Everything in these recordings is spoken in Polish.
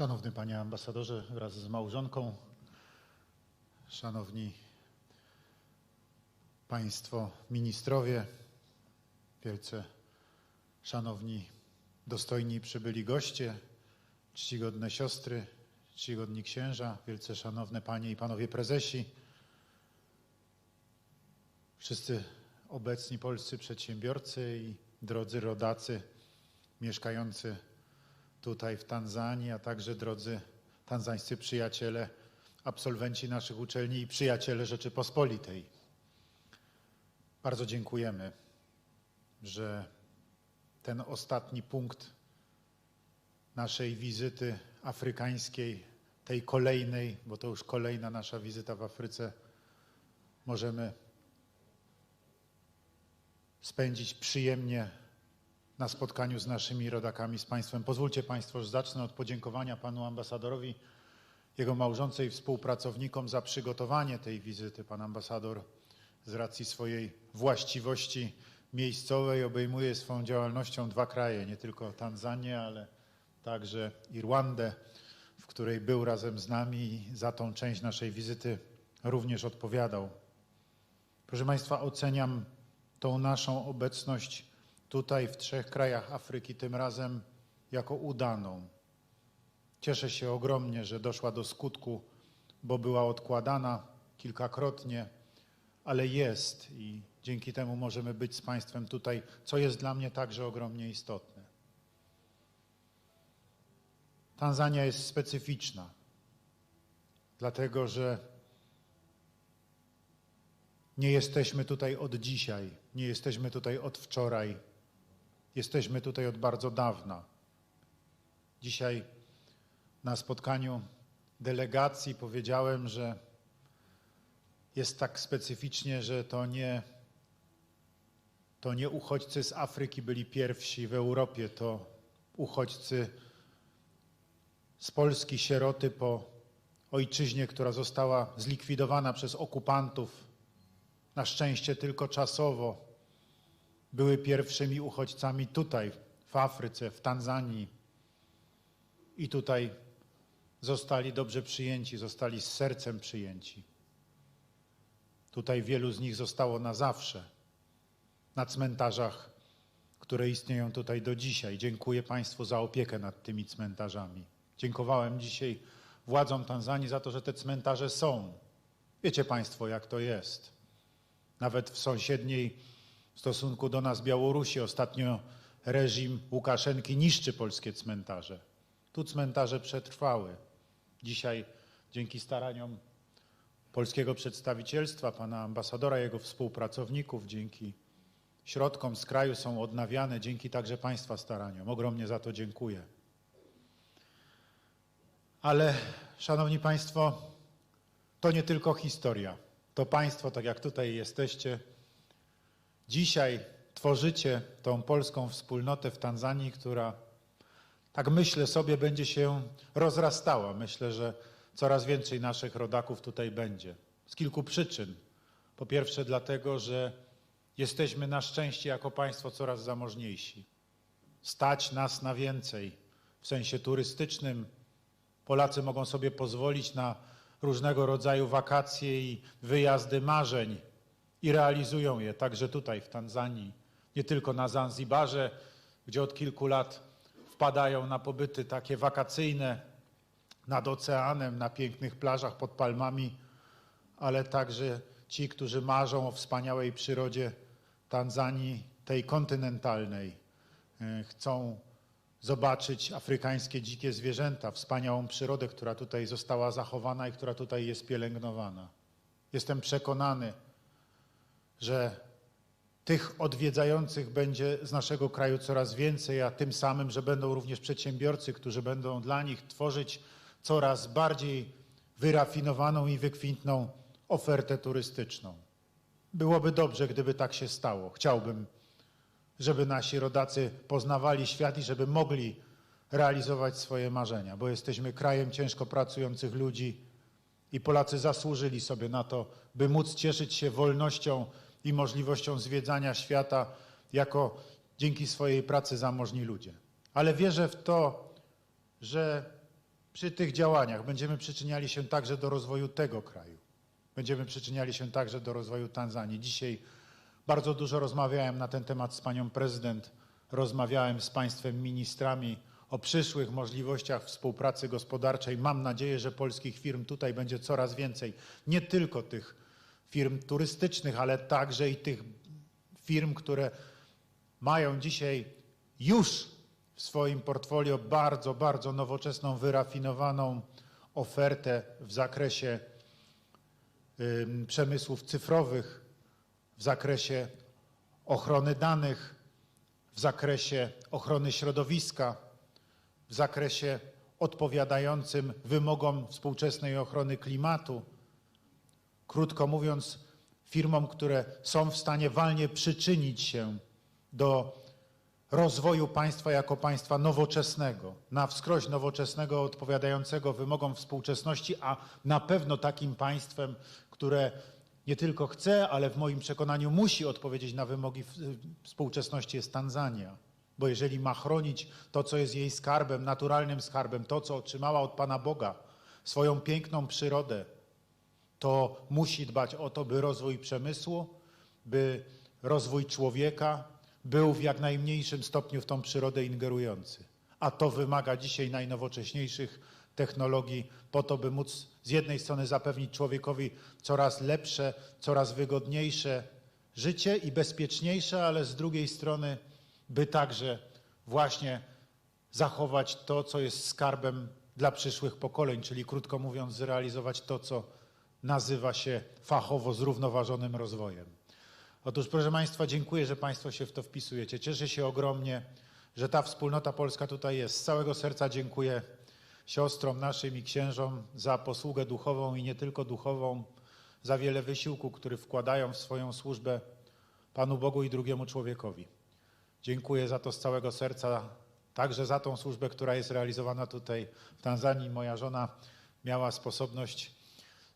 Szanowny Panie Ambasadorze wraz z małżonką, Szanowni Państwo Ministrowie, wielce Szanowni dostojni przybyli goście, czcigodne siostry, czcigodni księża, wielce szanowne Panie i Panowie Prezesi, wszyscy obecni polscy przedsiębiorcy i drodzy rodacy mieszkający tutaj w Tanzanii, a także drodzy tanzańscy przyjaciele, absolwenci naszych uczelni i przyjaciele Rzeczypospolitej. Bardzo dziękujemy, że ten ostatni punkt naszej wizyty afrykańskiej, tej kolejnej, bo to już kolejna nasza wizyta w Afryce, możemy spędzić przyjemnie na spotkaniu z naszymi rodakami, z Państwem. Pozwólcie Państwo, że zacznę od podziękowania Panu Ambasadorowi, jego małżonce i współpracownikom za przygotowanie tej wizyty. Pan Ambasador z racji swojej właściwości miejscowej obejmuje swoją działalnością dwa kraje, nie tylko Tanzanię, ale także i Rwandę, w której był razem z nami i za tą część naszej wizyty również odpowiadał. Proszę Państwa, oceniam tą naszą obecność tutaj w trzech krajach Afryki, tym razem jako udaną. Cieszę się ogromnie, że doszła do skutku, bo była odkładana kilkakrotnie, ale jest i dzięki temu możemy być z Państwem tutaj, co jest dla mnie także ogromnie istotne. Tanzania jest specyficzna, dlatego że nie jesteśmy tutaj od dzisiaj, nie jesteśmy tutaj od wczoraj, jesteśmy tutaj od bardzo dawna. Dzisiaj na spotkaniu delegacji powiedziałem, że jest tak specyficznie, że to nie, to nie uchodźcy z Afryki byli pierwsi w Europie, to uchodźcy z Polski, sieroty po ojczyźnie, która została zlikwidowana przez okupantów, na szczęście tylko czasowo, były pierwszymi uchodźcami tutaj, w Afryce, w Tanzanii. I tutaj zostali dobrze przyjęci, zostali z sercem przyjęci. Tutaj wielu z nich zostało na zawsze na cmentarzach, które istnieją tutaj do dzisiaj. Dziękuję Państwu za opiekę nad tymi cmentarzami. Dziękowałem dzisiaj władzom Tanzanii za to, że te cmentarze są. Wiecie Państwo, jak to jest. Nawet w sąsiedniej w stosunku do nas Białorusi ostatnio reżim Łukaszenki niszczy polskie cmentarze. Tu cmentarze przetrwały. Dzisiaj dzięki staraniom polskiego przedstawicielstwa, pana ambasadora, jego współpracowników, dzięki środkom z kraju są odnawiane, dzięki także Państwa staraniom. Ogromnie za to dziękuję. Ale, Szanowni Państwo, to nie tylko historia. To Państwo, tak jak tutaj jesteście, dzisiaj tworzycie tą polską wspólnotę w Tanzanii, która, tak myślę sobie, będzie się rozrastała. Myślę, że coraz więcej naszych rodaków tutaj będzie. Z kilku przyczyn. Po pierwsze, dlatego, że jesteśmy na szczęście jako państwo coraz zamożniejsi. Stać nas na więcej w sensie turystycznym. Polacy mogą sobie pozwolić na różnego rodzaju wakacje i wyjazdy marzeń i realizują je także tutaj w Tanzanii. Nie tylko na Zanzibarze, gdzie od kilku lat wpadają na pobyty takie wakacyjne nad oceanem, na pięknych plażach pod palmami, ale także ci, którzy marzą o wspaniałej przyrodzie Tanzanii, tej kontynentalnej, e, chcą zobaczyć afrykańskie dzikie zwierzęta, wspaniałą przyrodę, która tutaj została zachowana i która tutaj jest pielęgnowana. Jestem przekonany, że tych odwiedzających będzie z naszego kraju coraz więcej, a tym samym, że będą również przedsiębiorcy, którzy będą dla nich tworzyć coraz bardziej wyrafinowaną i wykwintną ofertę turystyczną. Byłoby dobrze, gdyby tak się stało. Chciałbym, żeby nasi rodacy poznawali świat i żeby mogli realizować swoje marzenia, bo jesteśmy krajem ciężko pracujących ludzi i Polacy zasłużyli sobie na to, by móc cieszyć się wolnością i możliwością zwiedzania świata jako dzięki swojej pracy zamożni ludzie. Ale wierzę w to, że przy tych działaniach będziemy przyczyniali się także do rozwoju tego kraju. Będziemy przyczyniali się także do rozwoju Tanzanii. Dzisiaj bardzo dużo rozmawiałem na ten temat z panią prezydent, rozmawiałem z państwem ministrami o przyszłych możliwościach współpracy gospodarczej. Mam nadzieję, że polskich firm tutaj będzie coraz więcej. Nie tylko tych firm turystycznych, ale także i tych firm, które mają dzisiaj już w swoim portfolio bardzo, bardzo nowoczesną, wyrafinowaną ofertę w zakresie przemysłów cyfrowych, w zakresie ochrony danych, w zakresie ochrony środowiska, w zakresie odpowiadającym wymogom współczesnej ochrony klimatu. Krótko mówiąc, firmom, które są w stanie walnie przyczynić się do rozwoju państwa jako państwa nowoczesnego, na wskroś nowoczesnego, odpowiadającego wymogom współczesności, a na pewno takim państwem, które nie tylko chce, ale w moim przekonaniu musi odpowiedzieć na wymogi współczesności jest Tanzania. Bo jeżeli ma chronić to, co jest jej skarbem, naturalnym skarbem, to, co otrzymała od Pana Boga, swoją piękną przyrodę, to musi dbać o to, by rozwój przemysłu, by rozwój człowieka był w jak najmniejszym stopniu w tą przyrodę ingerujący. A to wymaga dzisiaj najnowocześniejszych technologii po to, by móc z jednej strony zapewnić człowiekowi coraz lepsze, coraz wygodniejsze życie i bezpieczniejsze, ale z drugiej strony, by także właśnie zachować to, co jest skarbem dla przyszłych pokoleń, czyli krótko mówiąc, zrealizować to, co nazywa się fachowo zrównoważonym rozwojem. Otóż, proszę Państwa, dziękuję, że Państwo się w to wpisujecie. Cieszę się ogromnie, że ta wspólnota polska tutaj jest. Z całego serca dziękuję siostrom naszym i księżom za posługę duchową i nie tylko duchową, za wiele wysiłku, który wkładają w swoją służbę Panu Bogu i drugiemu człowiekowi. Dziękuję za to z całego serca, także za tą służbę, która jest realizowana tutaj w Tanzanii. Moja żona miała sposobność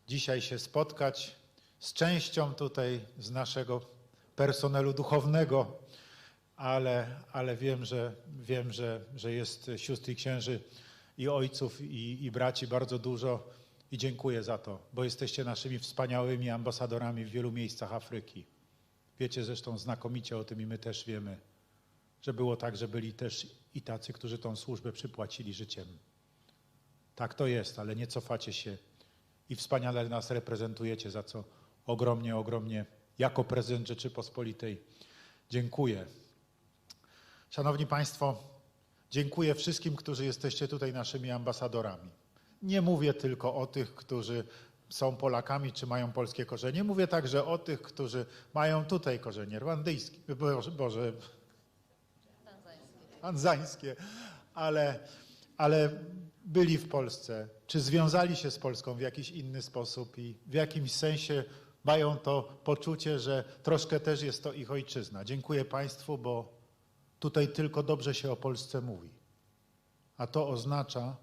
dzisiaj się spotkać z częścią tutaj z naszego personelu duchownego, ale, ale wiem, że, wiem że, że jest sióstr i księży i ojców i, i braci bardzo dużo i dziękuję za to, bo jesteście naszymi wspaniałymi ambasadorami w wielu miejscach Afryki. Wiecie zresztą znakomicie o tym i my też wiemy, że było tak, że byli też i tacy, którzy tą służbę przypłacili życiem. Tak to jest, ale nie cofacie się i wspaniale nas reprezentujecie, za co ogromnie, ogromnie jako prezydent Rzeczypospolitej dziękuję. Szanowni Państwo, dziękuję wszystkim, którzy jesteście tutaj naszymi ambasadorami. Nie mówię tylko o tych, którzy są Polakami czy mają polskie korzenie. Mówię także o tych, którzy mają tutaj korzenie rwandyjskie, Boże, Boże tanzańskie, ale, ale byli w Polsce, czy związali się z Polską w jakiś inny sposób i w jakimś sensie mają to poczucie, że troszkę też jest to ich ojczyzna. Dziękuję Państwu, bo tutaj tylko dobrze się o Polsce mówi. A to oznacza,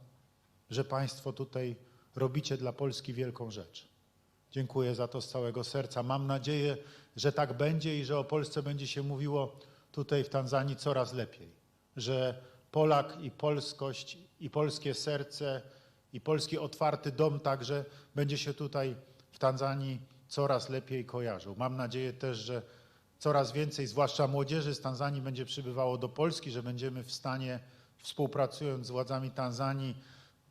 że Państwo tutaj robicie dla Polski wielką rzecz. Dziękuję za to z całego serca. Mam nadzieję, że tak będzie i że o Polsce będzie się mówiło tutaj w Tanzanii coraz lepiej. Że Polak i polskość, i polskie serce, i polski otwarty dom także będzie się tutaj w Tanzanii coraz lepiej kojarzył. Mam nadzieję też, że coraz więcej, zwłaszcza młodzieży z Tanzanii, będzie przybywało do Polski, że będziemy w stanie, współpracując z władzami Tanzanii,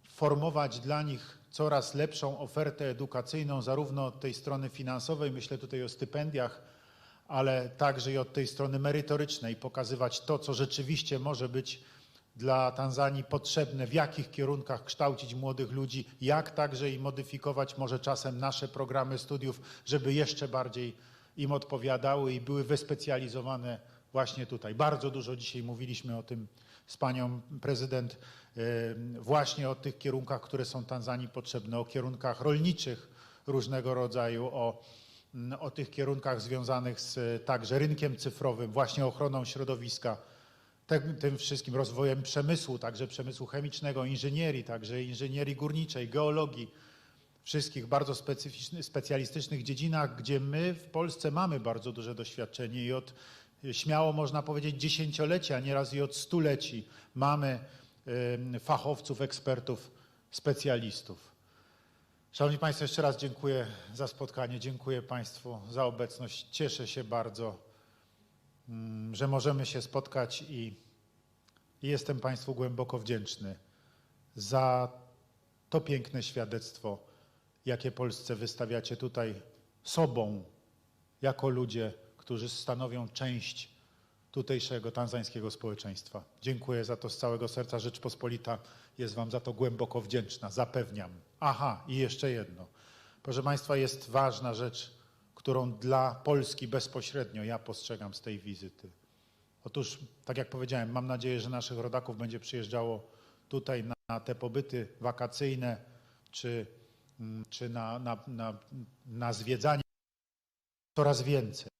formować dla nich coraz lepszą ofertę edukacyjną, zarówno od tej strony finansowej, myślę tutaj o stypendiach, ale także i od tej strony merytorycznej, pokazywać to, co rzeczywiście może być dla Tanzanii potrzebne, w jakich kierunkach kształcić młodych ludzi, jak także i modyfikować może czasem nasze programy studiów, żeby jeszcze bardziej im odpowiadały i były wyspecjalizowane właśnie tutaj. Bardzo dużo dzisiaj mówiliśmy o tym z panią prezydent, e, właśnie o tych kierunkach, które są Tanzanii potrzebne, o kierunkach rolniczych różnego rodzaju, o, mm, o tych kierunkach związanych z e, także rynkiem cyfrowym, właśnie ochroną środowiska, tym, tym wszystkim rozwojem przemysłu, także przemysłu chemicznego, inżynierii, także inżynierii górniczej, geologii, wszystkich bardzo specjalistycznych dziedzinach, gdzie my w Polsce mamy bardzo duże doświadczenie i od śmiało można powiedzieć dziesięciolecia, nieraz i od stuleci mamy fachowców, ekspertów specjalistów. Szanowni Państwo, jeszcze raz dziękuję za spotkanie, dziękuję Państwu za obecność. Cieszę się bardzo, że możemy się spotkać i i jestem Państwu głęboko wdzięczny za to piękne świadectwo, jakie Polsce wystawiacie tutaj sobą, jako ludzie, którzy stanowią część tutejszego tanzańskiego społeczeństwa. Dziękuję za to z całego serca. Rzeczpospolita jest Wam za to głęboko wdzięczna, zapewniam. Aha, i jeszcze jedno. Proszę Państwa, jest ważna rzecz, którą dla Polski bezpośrednio ja postrzegam z tej wizyty. Otóż, tak jak powiedziałem, mam nadzieję, że naszych rodaków będzie przyjeżdżało tutaj na, te pobyty wakacyjne czy, mm, czy na, na, na, na zwiedzanie coraz więcej.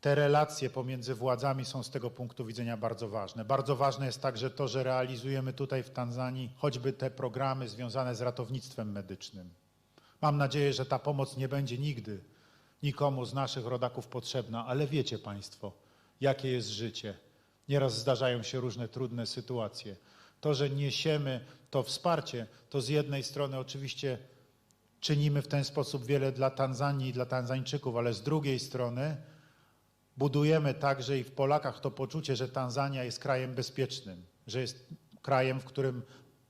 Te relacje pomiędzy władzami są z tego punktu widzenia bardzo ważne. Bardzo ważne jest także to, że realizujemy tutaj w Tanzanii choćby te programy związane z ratownictwem medycznym. Mam nadzieję, że ta pomoc nie będzie nigdy nikomu z naszych rodaków potrzebna, ale wiecie Państwo, jakie jest życie. Nieraz zdarzają się różne trudne sytuacje. To, że niesiemy to wsparcie, to z jednej strony oczywiście czynimy w ten sposób wiele dla Tanzanii i dla Tanzańczyków, ale z drugiej strony budujemy także i w Polakach to poczucie, że Tanzania jest krajem bezpiecznym, że jest krajem, w którym,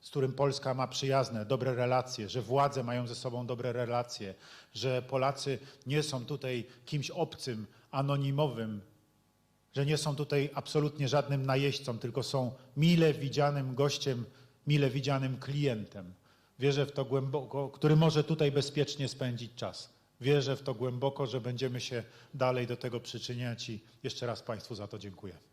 z którym Polska ma przyjazne, dobre relacje, że władze mają ze sobą dobre relacje, że Polacy nie są tutaj kimś obcym, anonimowym, że nie są tutaj absolutnie żadnym najeźdźcą, tylko są mile widzianym gościem, mile widzianym klientem. Wierzę w to głęboko, który może tutaj bezpiecznie spędzić czas. Wierzę w to głęboko, że będziemy się dalej do tego przyczyniać i jeszcze raz Państwu za to dziękuję.